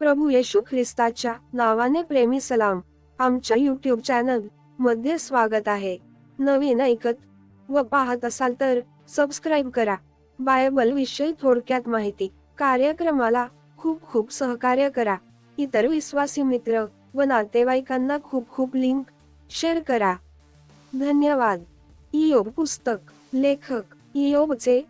प्रभू येशू ख्रिस्ताच्या नावाने प्रेमी सलाम आमच्या यूट्यूब चॅनलमध्ये स्वागत आहे. नवीन ऐकत व पाहत असाल तर सबस्क्राईब करा. बायबल विषयी थोडक्यात माहिती कार्यक्रमाला खूप खूप सहकार्य करा. इतर विश्वासी मित्र व नातेवाईकांना खूप खूप लिंक शेअर करा. धन्यवाद. इयोब पुस्तक लेखक इयोबचे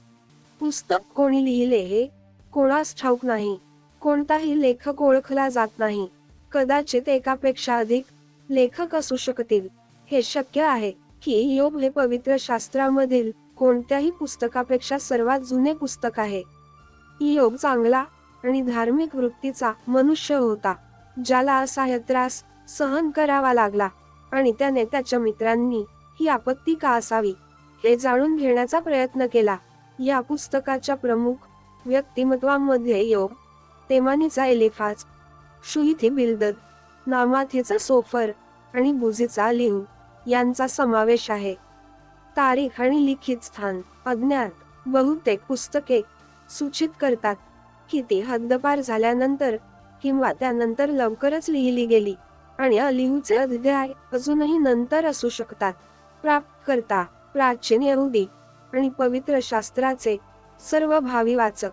पुस्तक कोणी लिहिले हे कोणास ठाऊक नाही. कोणताही लेखक ओळखला जात नाही. कदाचित एकापेक्षा अधिक लेखक असू शकतील. हे शक्य आहे की योग हे पवित्र शास्त्रामधील कोणत्याही पुस्तकापेक्षा सर्वात जुने पुस्तक आहे. योग चांगला आणि धार्मिक वृत्तीचा मनुष्य होता ज्याला असहाय्य त्रास सहन करावा लागला आणि त्याने त्याच्या मित्रांनी ही आपत्ती का असावी हे जाणून घेण्याचा प्रयत्न केला. या पुस्तकाच्या प्रमुख व्यक्तिमत्वांमध्ये योग तेमानीचा एलिफाज शुईथे बिल्दद नामाथीचा सोफर आणि बुझीचा लिहू यांचा समावेश आहे. तारीख आणि लिखित स्थान अज्ञात बहुतेक पुस्तके सूचित करतात की ती हद्दपार झाल्यानंतर किंवा त्यानंतर लवकरच लिहिली गेली आणि अलिहूचे अध्याय अजूनही नंतर असू शकतात. प्राप्तकर्ता प्राचीन यहुदी आणि पवित्र शास्त्राचे सर्व भावी वाचक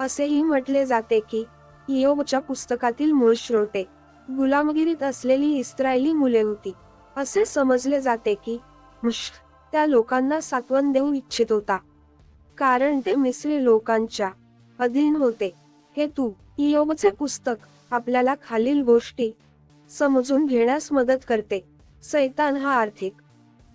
असेही म्हटले जाते की इयोबच्या पुस्तकातील मूळ श्रोते. गुलामगिरीत असलेली इस्रायली मुले होती. असे समजले जाते की मुश्क त्या लोकांना सात्वन देऊ इच्छित होता. कारण ते मिस्री लोकांच्या अधीन होते. हे तू इयोबचे पुस्तक आपल्याला खालील गोष्टी समजून घेण्यास मदत करते. सैतान हा आर्थिक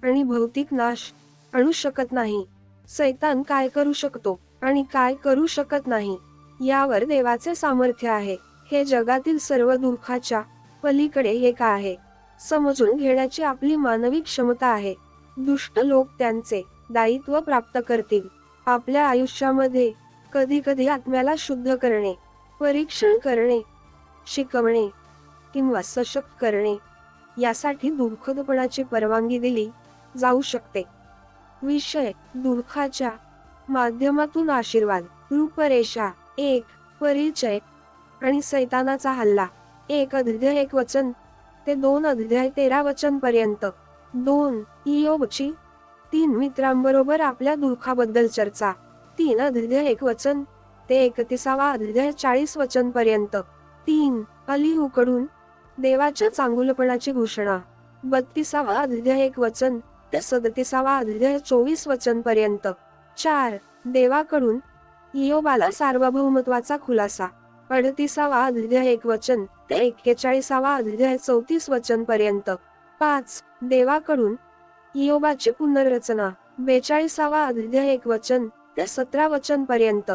आणि भौतिक नाश आणू शकत नाही. सैतान काय करू शकतो आणि काय करू शकत नाही? यावर देवाचे सामर्थ्य आहे. हे जगातील सर्व दुःखाच्या पलीकडे एक आहे. समजून घेण्याची आपली मानवी क्षमता आहे. दुष्ट लोक त्यांचे दायित्व प्राप्त करतील. आपल्या आयुष्यामध्ये कधी कधी आत्म्याला शुद्ध करणे परीक्षण करणे शिकवणे किंवा सशक्त करणे यासाठी दुःखदपणाची परवानगी दिली जाऊ शकते. विषय दुःखाच्या माध्यमातून आशीर्वाद रूपरेषा एक परिचय आणि सैतानाचा हल्ला. एक अध्याय एक वचन. ते दोन अध्याय तेरा वचन पर्यंत. दोन इयोबची तीन मित्रांबरोबर आपल्या दुःखाबद्दल चर्चा. तीन अध्याय एक वचन. ते एकतीसावा अध्याय चाळीस वचन पर्यंत. तीन अलिहूकडून देवाच्या चांगुलपणाची घोषणा. बत्तीसावा अध्याय एक वचन. ते सदतीसावा अध्याय चोवीस वचन पर्यंत. चार देवाकडून इयोबाला सार्वभौमत्वाचा खुलासा. अडतीसावा अध्याय एक वचन ते एक्केचाळीसावा अध्याय चौतीस वचन पर्यंत. पाच देवाकडून इयोबाची पुनर्रचना. बेचाळीसावा अध्याय एक वचन ते सतरा वचन पर्यंत.